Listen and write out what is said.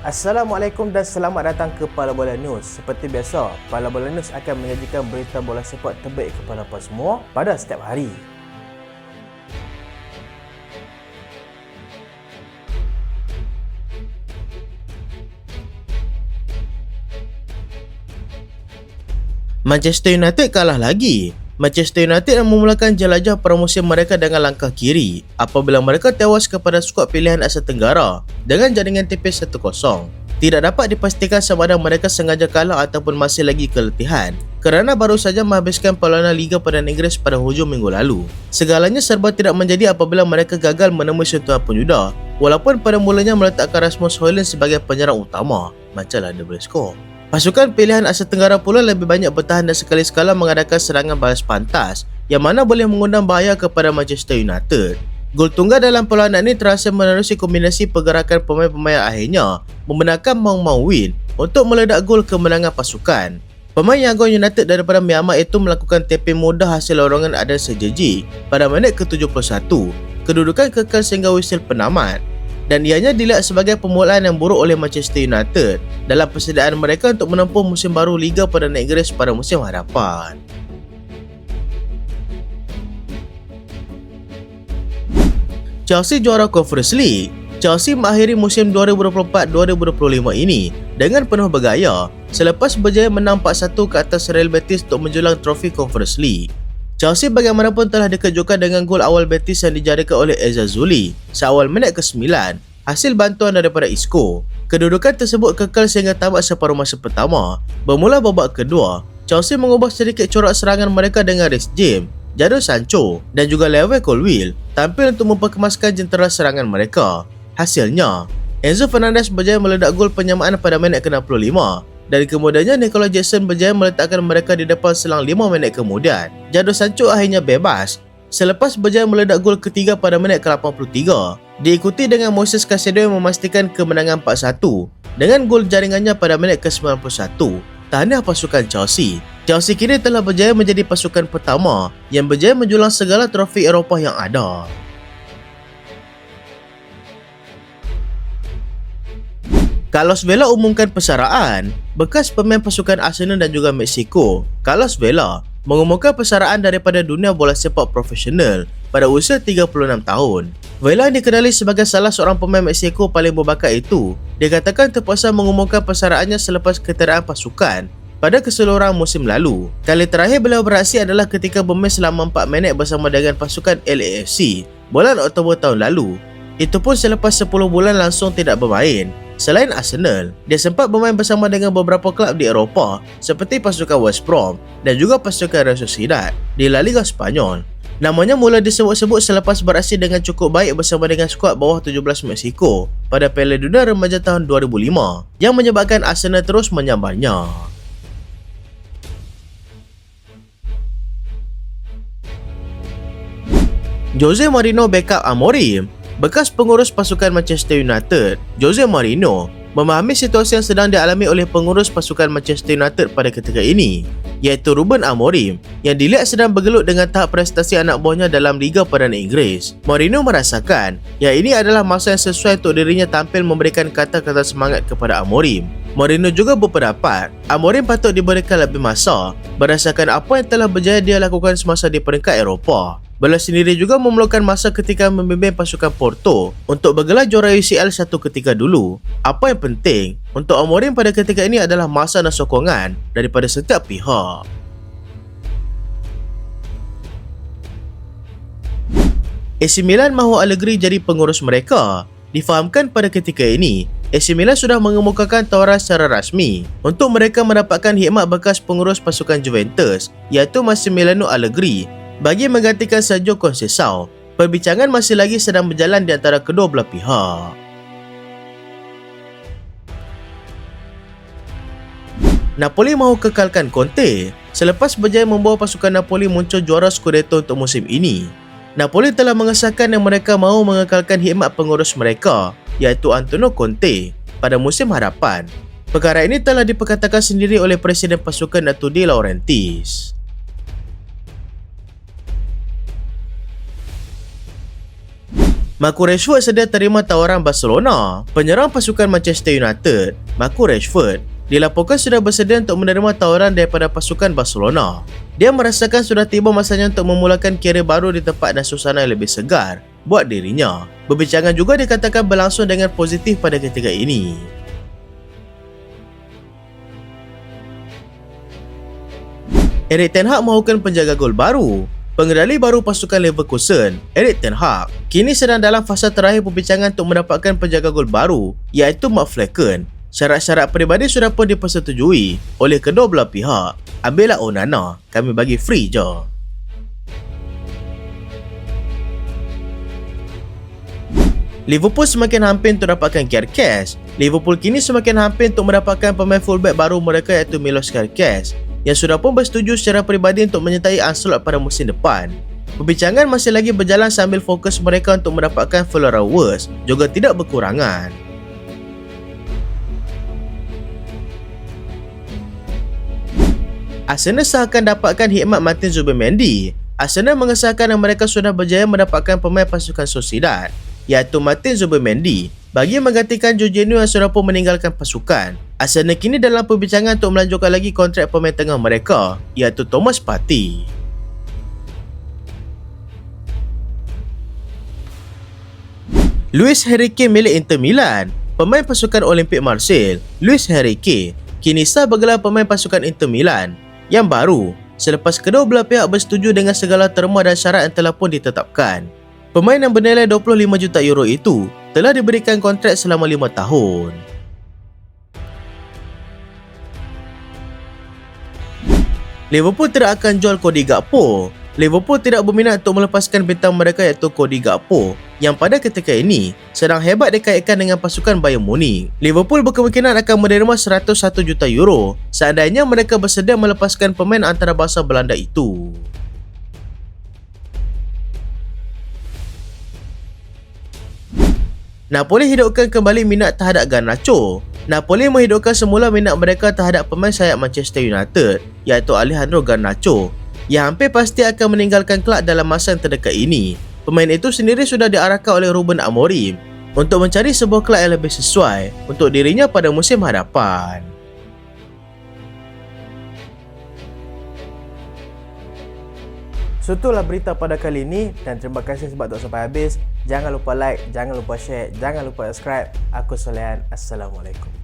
Assalamualaikum dan selamat datang ke Pala Bola News. Seperti biasa, Pala Bola News akan menyajikan berita bola sepak terbaik kepada anda semua pada setiap hari. Manchester United kalah lagi. Manchester United memulakan jelajah pramusim mereka dengan langkah kiri apabila mereka tewas kepada skuad pilihan Asia Tenggara dengan jaringan tipis 1-0. Tidak dapat dipastikan sama ada mereka sengaja kalah ataupun masih lagi keletihan kerana baru saja menghabiskan perlawanan Liga Perdana Inggeris pada hujung minggu lalu. Segalanya serba tidak menjadi apabila mereka gagal menemui sentuhan penyudah walaupun pada mulanya meletakkan Rasmus Højlund sebagai penyerang utama. Macamlah dia boleh skor. Pasukan pilihan Asia Tenggara pula lebih banyak bertahan dan sekali-sekala mengadakan serangan balas pantas yang mana boleh mengundang bahaya kepada Manchester United. Gol tunggal dalam perlawanan ini terasa menerusi kombinasi pergerakan pemain-pemain akhirnya membenarkan Maung Maung Win untuk meledak gol kemenangan pasukan. Pemain yang gol United daripada Myanmar itu melakukan tapping mudah hasil lorongan ada sejeji pada minit ke-71. Kedudukan kekal sehingga whistle penamat dan ianya dilihat sebagai permulaan yang buruk oleh Manchester United dalam persediaan mereka untuk menempuh musim baru Liga Perdana Inggeris pada musim hadapan. Chelsea juara Conference League Chelsea mengakhiri musim 2024-2025 ini dengan penuh bergaya selepas berjaya menang 4-1 ke atas Real Betis untuk menjulang trofi Conference League. Chelsea bagaimanapun telah dikejutkan dengan gol awal Betis yang dijadikan oleh Ezazuli seawal minit ke-9 hasil bantuan daripada Isco. Kedudukan tersebut kekal sehingga tamat separuh masa pertama. Bermula babak kedua, Chelsea mengubah sedikit corak serangan mereka dengan Reece James, Jadon Sancho dan juga Leo Colwill tampil untuk memperkemaskan jentera serangan mereka. Hasilnya, Enzo Fernandez berjaya meledak gol penyamaan pada minit ke-65 dan kemudiannya Nicola Jackson berjaya meletakkan mereka di depan selang 5 minit kemudian. Jadon Sancho akhirnya bebas selepas berjaya meledak gol ketiga pada minit ke-83. Diikuti dengan Moses Caicedo yang memastikan kemenangan 4-1 dengan gol jaringannya pada minit ke-91. Tahniah pasukan Chelsea. Chelsea kini telah berjaya menjadi pasukan pertama yang berjaya menjulang segala trofi Eropah yang ada. Carlos Vela umumkan persaraan. Bekas pemain pasukan Arsenal dan juga Mexico, Carlos Vela mengumumkan persaraan daripada dunia bola sepak profesional pada usia 36 tahun. Vela dikenali sebagai salah seorang pemain Mexico paling berbakat itu. Dikatakan terpaksa mengumumkan persaraannya selepas ketiadaan pasukan pada keseluruhan musim lalu. Kali terakhir beliau beraksi adalah ketika bermain selama 4 minit bersama dengan pasukan LAFC bulan Oktober tahun lalu. Itu pun selepas 10 bulan langsung tidak bermain. Selain Arsenal, dia sempat bermain bersama dengan beberapa klub di Eropah seperti pasukan West Brom dan juga pasukan Real Sociedad di La Liga Spanyol. Namanya mula disebut-sebut selepas beraksi dengan cukup baik bersama dengan skuad bawah 17 Mexico pada Piala Dunia Remaja tahun 2005 yang menyebabkan Arsenal terus menyambarnya. Jose Marino backup Amorim Bekas pengurus pasukan Manchester United, Jose Mourinho, memahami situasi yang sedang dialami oleh pengurus pasukan Manchester United pada ketika ini, iaitu Ruben Amorim, yang dilihat sedang bergelut dengan tahap prestasi anak buahnya dalam Liga Perdana Inggeris. Mourinho merasakan yang ini adalah masa yang sesuai untuk dirinya tampil memberikan kata-kata semangat kepada Amorim. Mourinho juga berpendapat Amorim patut diberikan lebih masa berdasarkan apa yang telah berjaya dia lakukan semasa di peringkat Eropah. Beliau sendiri juga memerlukan masa ketika membimbing pasukan Porto untuk bergelar juara UCL satu ketika dulu. Apa yang penting untuk Amorim pada ketika ini adalah masa dan sokongan daripada setiap pihak. AC Milan mahu Allegri jadi pengurus mereka. Difahamkan pada ketika ini, AC Milan sudah mengemukakan tawaran secara rasmi untuk mereka mendapatkan khidmat bekas pengurus pasukan Juventus iaitu Massimiliano Allegri bagi menggantikan Sergio Conceição. Perbincangan masih lagi sedang berjalan di antara kedua belah pihak. Napoli mahu kekalkan Conte selepas berjaya membawa pasukan Napoli muncul juara Scudetto untuk musim ini. Napoli telah mengesahkan yang mereka mahu mengekalkan khidmat pengurus mereka iaitu Antonio Conte pada musim hadapan. Perkara ini telah diperkatakan sendiri oleh Presiden Pasukan Dato' De Laurentiis. Marco Rashford sedia terima tawaran Barcelona. Penyerang pasukan Manchester United, Marco Rashford, dilaporkan sudah bersedia untuk menerima tawaran daripada pasukan Barcelona. Dia merasakan sudah tiba masanya untuk memulakan karier baru di tempat dan suasana yang lebih segar buat dirinya. Berbincangan juga dikatakan berlangsung dengan positif pada ketika ini. Erik Ten Hag mahukan penjaga gol baru. Pengendali baru pasukan Leverkusen, Erik Ten Hag, kini sedang dalam fasa terakhir perbincangan untuk mendapatkan penjaga gol baru iaitu Mark Flecken. Syarat-syarat peribadi sudah pun dipersetujui oleh kedua belah pihak. Ambillah Onana, kami bagi free je. Liverpool semakin hampir untuk dapatkan Kerkes. Liverpool kini semakin hampir untuk mendapatkan pemain fullback baru mereka iaitu Milos Kerkes yang sudah pun bersetuju secara peribadi untuk menyertai Ancelotti pada musim depan. Perbincangan masih lagi berjalan sambil fokus mereka untuk mendapatkan Wurst juga tidak berkurangan. Arsenal seakan dapatkan hikmat Martin Zubimendi. Arsenal mengesahkan yang mereka sudah berjaya mendapatkan pemain pasukan Sociedad iaitu Martin Zubimendi bagi menggantikan Jorginho yang sudah pun meninggalkan pasukan. Arsenal kini dalam perbincangan untuk melanjutkan lagi kontrak pemain tengah mereka iaitu Thomas Partey. Luis Enrique milik Inter Milan Pemain pasukan Olimpik Marseille, Luis Enrique, kini sah bergelar pemain pasukan Inter Milan yang baru selepas kedua belah pihak bersetuju dengan segala terma dan syarat yang telah pun ditetapkan. Pemain yang bernilai 25 juta euro itu telah diberikan kontrak selama 5 tahun. Liverpool tidak akan jual Cody Gakpo. Liverpool tidak berminat untuk melepaskan bintang mereka iaitu Cody Gakpo yang pada ketika ini sedang hebat dikaitkan dengan pasukan Bayern Munich. Liverpool berkemungkinan akan menerima 101 juta euro seandainya mereka bersedia melepaskan pemain antarabangsa Belanda itu. Napoli hidupkan kembali minat terhadap Garnacho. Napoli menghidupkan semula minat mereka terhadap pemain sayap Manchester United iaitu Alejandro Garnacho yang hampir pasti akan meninggalkan kelab dalam masa yang terdekat ini. Pemain itu sendiri sudah diarahkan oleh Ruben Amorim untuk mencari sebuah kelab yang lebih sesuai untuk dirinya pada musim hadapan. So itulah berita pada kali ini dan terima kasih sebab tok sampai habis. Jangan lupa like, jangan lupa share, jangan lupa subscribe. Aku Solehan. Assalamualaikum.